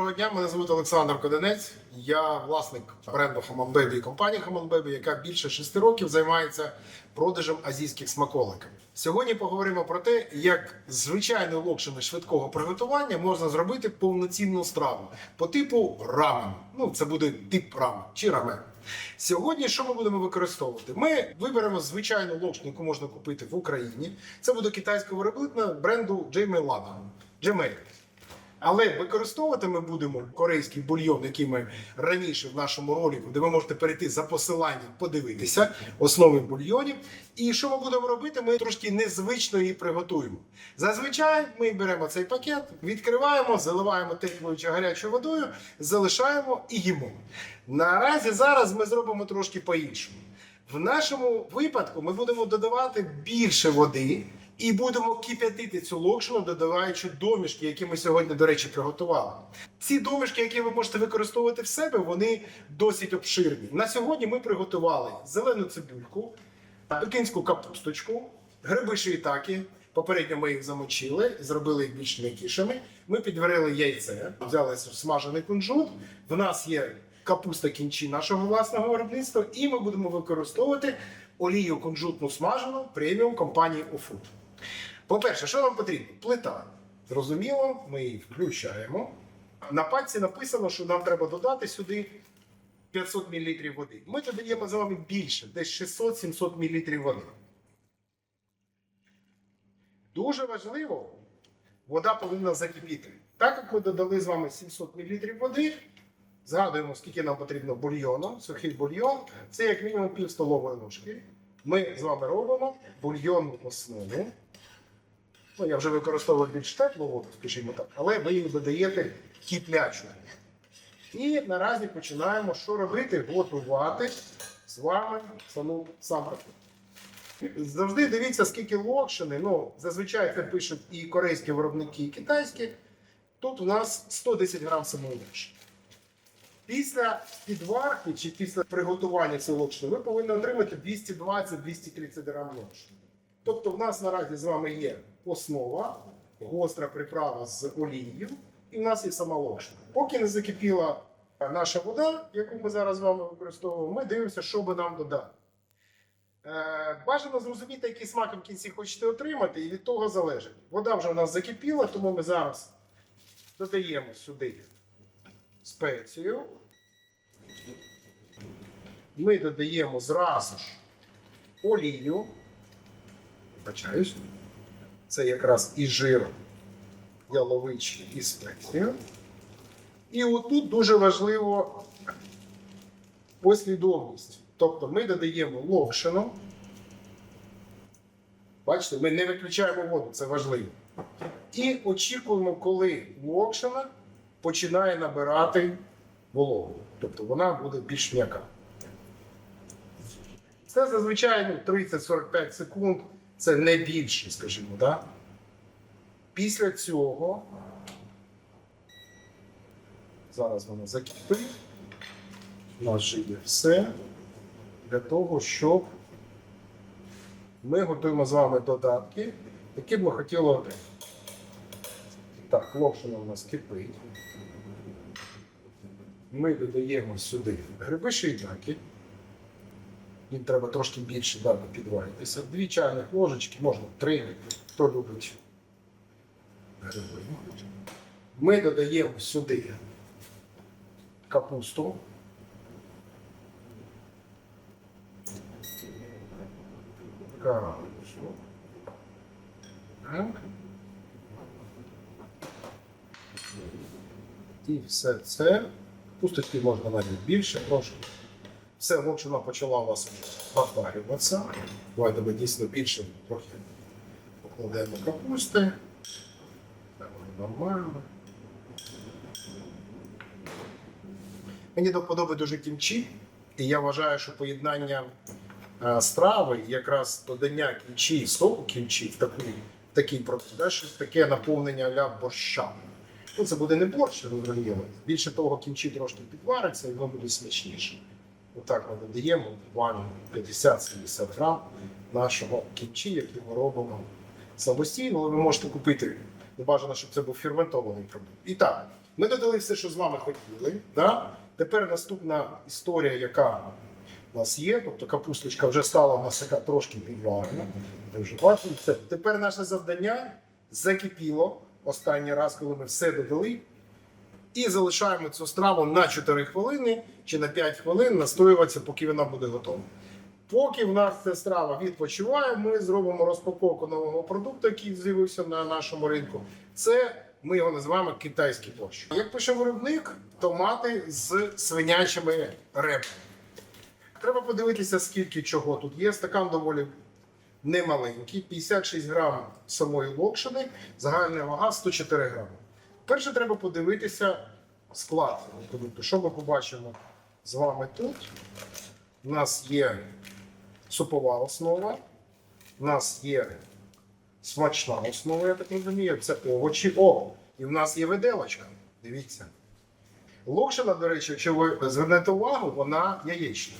Доброго дня, мене звуть Олександр Коденець. Я власник бренду Хамон Бебі і компанії Хамон Бебі, яка більше шести років займається продажем азійських смаколиків. Сьогодні поговоримо про те, як з звичайної локшини швидкого приготування можна зробити повноцінну страву по типу рамен. Ну, це буде тип рамен чи рамен. Сьогодні що ми будемо використовувати? Ми виберемо звичайну локшину, яку можна купити в Україні. Це буде китайська виробництва бренду Джеймей Лада. Джемей. Але використовувати ми будемо корейський бульйон, який ми раніше в нашому ролику, де ви можете перейти за посиланням, подивитися основи бульйонів. І що ми будемо робити? Ми трошки незвично її приготуємо. Зазвичай ми беремо цей пакет, відкриваємо, заливаємо теплою чи гарячою водою, залишаємо і їмо. Наразі зараз ми зробимо трошки по-іншому. В нашому випадку ми будемо додавати більше води і будемо кип'ятити цю локшину, додаваючи домішки, які ми сьогодні, до речі, приготували. Ці домішки, які ви можете використовувати в себе, вони досить обширні. На сьогодні ми приготували зелену цибульку, пекінську капусточку, гриби шиїтаки. Попередньо ми їх замочили, зробили їх більш м'якішими. Ми підварили яйце, взяли смажений кунжут. В нас є капуста кінчі нашого власного виробництва, і ми будемо використовувати олію кунжутну смажену преміум компанії Офуд. По-перше, що нам потрібно? Плита. Зрозуміло, ми її включаємо. На пальці написано, що нам треба додати сюди 500 мл води. Ми додаємо з вами більше, десь 600-700 мл води. Дуже важливо, вода повинна закипіти. Так як ми додали з вами 700 мл води, згадуємо, скільки нам потрібно бульйону, сухий бульйон, це як мінімум пів столової ложки. Ми з вами робимо бульйонну основу. Ну, я вже використовую більш теплу воду, скажімо так, але ви її додаєте киплячу. І наразі починаємо що робити? Готувати з вами саму самраку. Завжди дивіться, скільки локшини. Ну, зазвичай це пишуть і корейські виробники, і китайські. Тут у нас 110 грам самої локшини. Після підварки чи після приготування цієї локшини ви повинні отримати 220-230 грам локшини. Тобто в нас наразі з вами є основа, гостра приправа з олією, і в нас є сама локшина. Поки не закипіла наша вода, яку ми зараз з вами використовуємо, ми дивимося, що би нам додати. Е, бажано зрозуміти, який смак в кінці хочете отримати, і від того залежить. Вода вже у нас закипіла, тому ми зараз додаємо сюди спецію. Ми додаємо зразу ж олію. Вибачаюсь. Це якраз і жир яловичий, і спецію. І отут дуже важливо послідовність. Тобто ми додаємо локшину. Бачите, ми не виключаємо воду, це важливо. І очікуємо, коли локшина починає набирати вологу. Тобто вона буде більш м'яка. Це зазвичай ну, 30-45 секунд, це не більше, скажімо. Да? Після цього зараз вона закипить. У нас вже є все для того, щоб ми готуємо з вами додатки, які б ми хотіли. Так, локшина у нас кипить. Ми додаємо сюди гриби шийтаки. Їм треба трошки більше дати підваритися. Дві чайних ложечки, можна три, хто любить. Ми додаємо сюди капусту. Капусту. І все це. Пусточки можна навіть більше трошки. Все, локшина почала у вас поварюватися. Давайте ми дійсно більше трохи покладемо капусти. Нормально. Мені до вподоби дуже кімчі, і я вважаю, що поєднання е, страви, якраз додання кімчі, соку кімчі в такий, в такий продукт, да, щось таке наповнення ля борща. Ну, це буде не борщ, розуміло. Більше того, кімчі трошки підвариться і воно буде смачніше. Отак ми додаємо буквально 50-70 грам нашого кімчі, який ми робимо самостійно, але ви можете купити. Не бажано, щоб це був ферментований продукт. І так, Ми додали все, що з вами хотіли. Да? Тепер наступна історія, яка у нас є. Тобто капусточка вже стала у нас така трошки вже Тепер наше завдання закипіло останній раз, коли ми все додали. І залишаємо цю страву на 4 хвилини чи на 5 хвилин настоюватися, поки вона буде готова. Поки в нас ця страва відпочиває, ми зробимо розпаковку нового продукту, який з'явився на нашому ринку. Це ми його називаємо китайський борщ. Як пише виробник, томати з свинячими ребрами. Треба подивитися, скільки чого тут є. Стакан доволі немаленький, 56 грам самої локшини, загальна вага 104 грами. Перше треба подивитися склад продукту. Що ми побачимо з вами тут? У нас є супова основа, у нас є смачна основа, я так розумію, це овочі. О, і в нас є виделочка. Дивіться. Локшина, до речі, якщо ви звернете увагу, вона яєчна.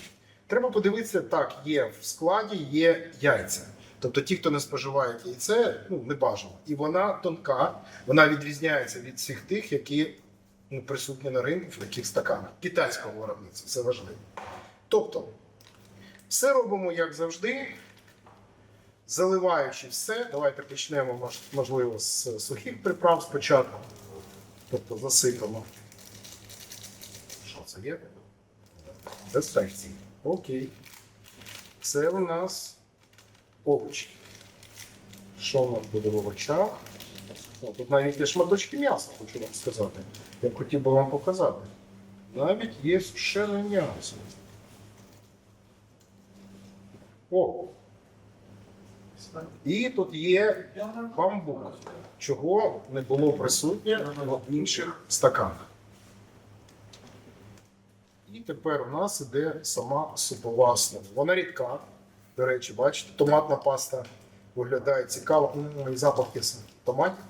Треба подивитися, так, є в складі є яйця. Тобто ті, хто не споживає яйце, ну, не бажано. І вона тонка, вона відрізняється від всіх тих, які ну, присутні на ринку в таких стаканах. Китайського виробництва, це важливо. Тобто, все робимо як завжди, заливаючи все. Давайте почнемо, можливо, з сухих приправ спочатку. Тобто засипемо. Що це є? Дезінфекції. Окей. Це у нас овочі. Що у нас буде в овочах? Тут навіть є шматочки м'яса, хочу вам сказати. Я хотів би вам показати. Навіть є сушене м'ясо. О! І тут є бамбук, чого не було присутнє в інших стаканах. І тепер у нас іде сама супова основа. Вона рідка. До речі, бачите, томатна паста виглядає цікаво. І запах кисне. Томатів.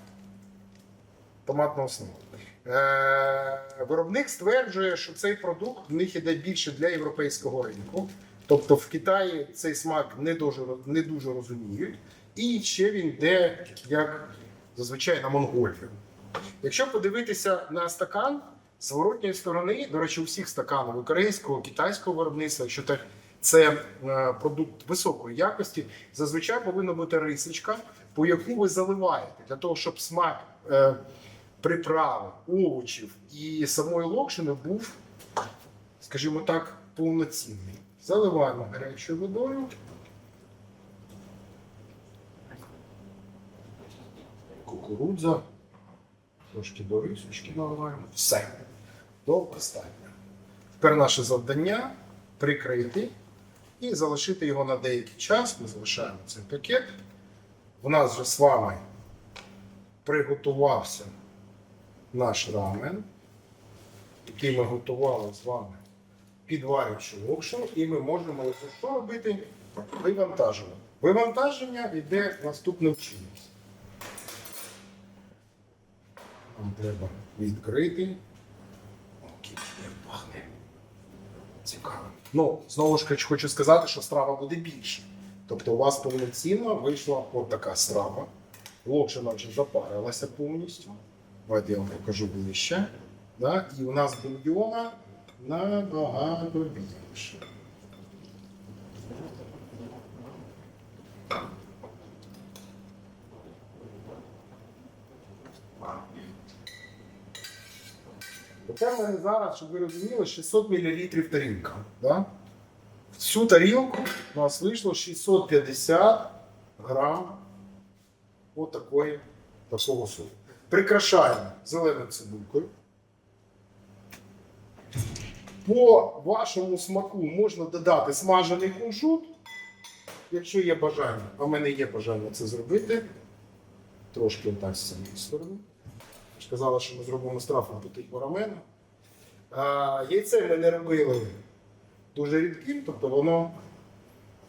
Томатна основа. Е, виробник стверджує, що цей продукт в них іде більше для європейського ринку. Тобто в Китаї цей смак не дуже, не дуже розуміють. І ще він йде, як зазвичай, на Монголію. Якщо подивитися на стакан, з сторони, до речі, у всіх стаканів українського, китайського виробництва, якщо так, це е, продукт високої якості, зазвичай повинна бути рисочка, по яку ви заливаєте, для того, щоб смак е, приправи, овочів і самої локшини був, скажімо так, повноцінний. Заливаємо гарячою водою. Кукурудза. Трошки до рисочки наливаємо. Все. Достатньо. Тепер наше завдання прикрити і залишити його на деякий час. Ми залишаємо цей пакет. У нас вже з вами приготувався наш рамен, який ми готували з вами підварюючи локшину, і ми можемо що робити? Вивантаження. Вивантаження йде наступним чином. Нам треба відкрити. Окей, пахне. Цікаво. Ну, знову ж хочу сказати, що страва буде більше. Тобто у вас повноцінно вийшла от така страва. Локшина вже запарилася повністю. Давайте я вам покажу ближче. Да? І у нас бульйона набагато більше. Мене зараз, щоб ви розуміли, 600 мл тарілка. Да? Цю тарілку у нас вийшло 650 грам отакої, такого супу. Прикрашаємо зеленою цибулькою. По вашому смаку можна додати смажений кунжут, якщо є бажання. А в мене є бажання це зробити. Трошки отак з цієї сторони. Я ж казала, що ми зробимо страфу по типу рамена. А, яйце ми не робили дуже рідким, тобто воно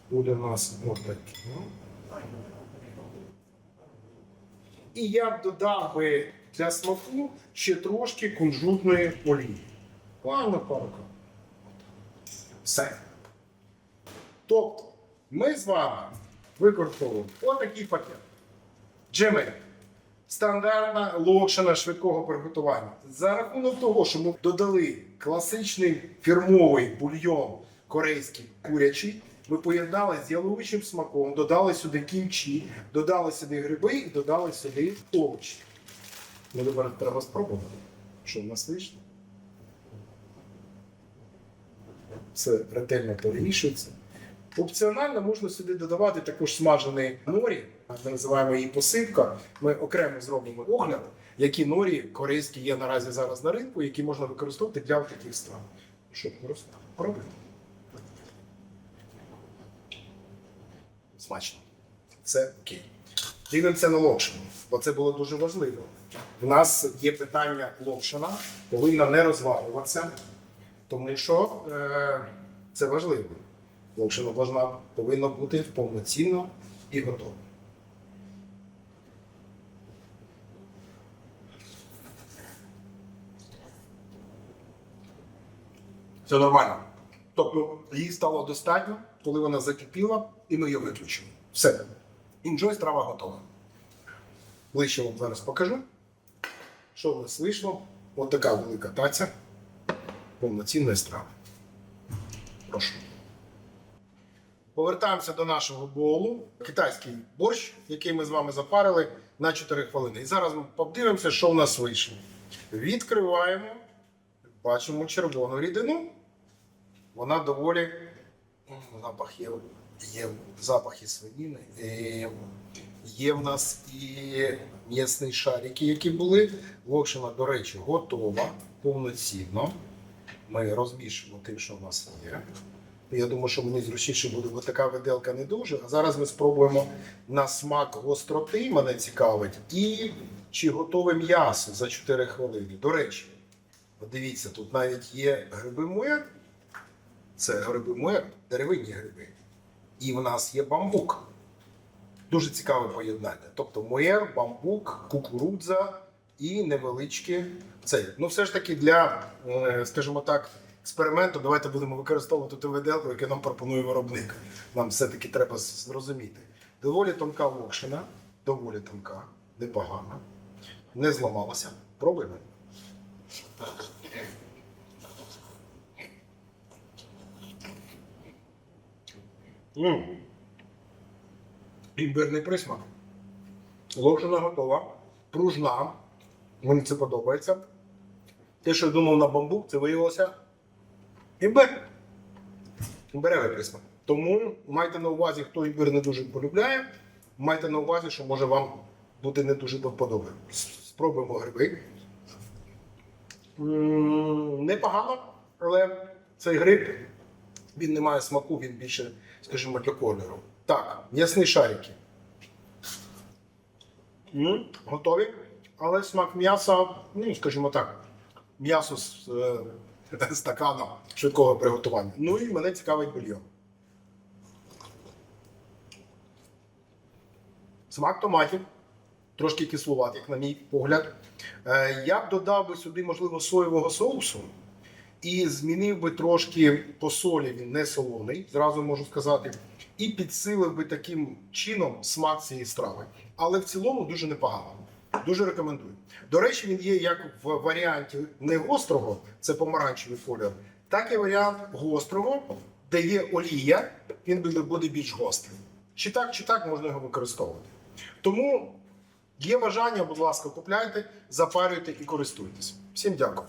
буде у нас отаким. І я б додав би для смаку ще трошки кунжутної олії. Плавна парка. Все. Тобто, ми з вами використовуємо отакий пакет. Джемель. Стандартна локшина швидкого приготування. За рахунок того, що ми додали класичний фірмовий бульйон корейський курячий, ми поєднали з яловичим смаком, додали сюди кімчі, додали сюди гриби і додали сюди овочі. Ну, тепер треба спробувати, що в нас вийшло. Все ретельно перемішується. Опціонально можна сюди додавати також смажений норі, ми називаємо її посипка. Ми окремо зробимо огляд, які норі корейські є наразі зараз на ринку, які можна використовувати для таких страв. Що, пробуємо. Смачно. Це окей. Дивимося на локшину, бо це було дуже важливо. У нас є питання локшина, повинна не розвалюватися, тому що е, це важливо. Локшина повинна, повинна бути повноцінно і готова. Це нормально. Тобто її стало достатньо, коли вона закипіла, і ми її виключили. Все. Інжой страва готова. Ближче вам зараз покажу, що в нас вийшло. Ось така велика таця повноцінної страви. Прошу. Повертаємося до нашого боулу. Китайський борщ, який ми з вами запарили на 4 хвилини. І зараз ми подивимося, що в нас вийшло. Відкриваємо, бачимо червону рідину. Вона доволі запах є. Є запахи свинини. Е, Є в нас і м'ясні шарики, які були. Локшина, до речі, готова повноцінно. Ми розмішуємо тим, що в нас є. Я думаю, що мені зручніше буде, бо така виделка не дуже. А зараз ми спробуємо на смак гостроти, мене цікавить, і чи готове м'ясо за 4 хвилини. До речі, дивіться, тут навіть є гриби муер. Це гриби муер, деревинні гриби. І в нас є бамбук. Дуже цікаве поєднання. Тобто муер, бамбук, кукурудза і невеличкі цей. Ну, все ж таки, для, е, скажімо так, експерименту давайте будемо використовувати ту виделку, яку нам пропонує виробник. Нам все-таки треба зрозуміти. Доволі тонка локшина, доволі тонка, непогана, не зламалася. Пробуємо. М. Імбирний присмак. Локшина готова, пружна. Мені це подобається. Те, що я думав на бамбук, це виявилося імбир. Імбиревий присмак. Тому майте на увазі, хто імбир не дуже полюбляє, майте на увазі, що може вам бути не дуже до вподоби. Спробуємо гриби. Непогано, але цей гриб він не має смаку, він більше, скажімо, для кольору. Так, м'ясні шарики. Готові. Але смак м'яса, ну, скажімо так, м'ясо з е, стаканом швидкого приготування. Ну і мене цікавить бульйон. Смак томатів, трошки кислуватий, як на мій погляд. Е, я б додав би сюди, можливо, соєвого соусу і змінив би трошки по солі, він не солоний, зразу можу сказати, і підсилив би таким чином смак цієї страви. Але в цілому дуже непогано. Дуже рекомендую. До речі, він є як в варіанті не гострого, це помаранчевий кольор, так і варіант гострого, де є олія, він буде- більш гострий. Чи так, чи так можна його використовувати. Тому є бажання, будь ласка, купляйте, запарюйте і користуйтесь. Всім дякую.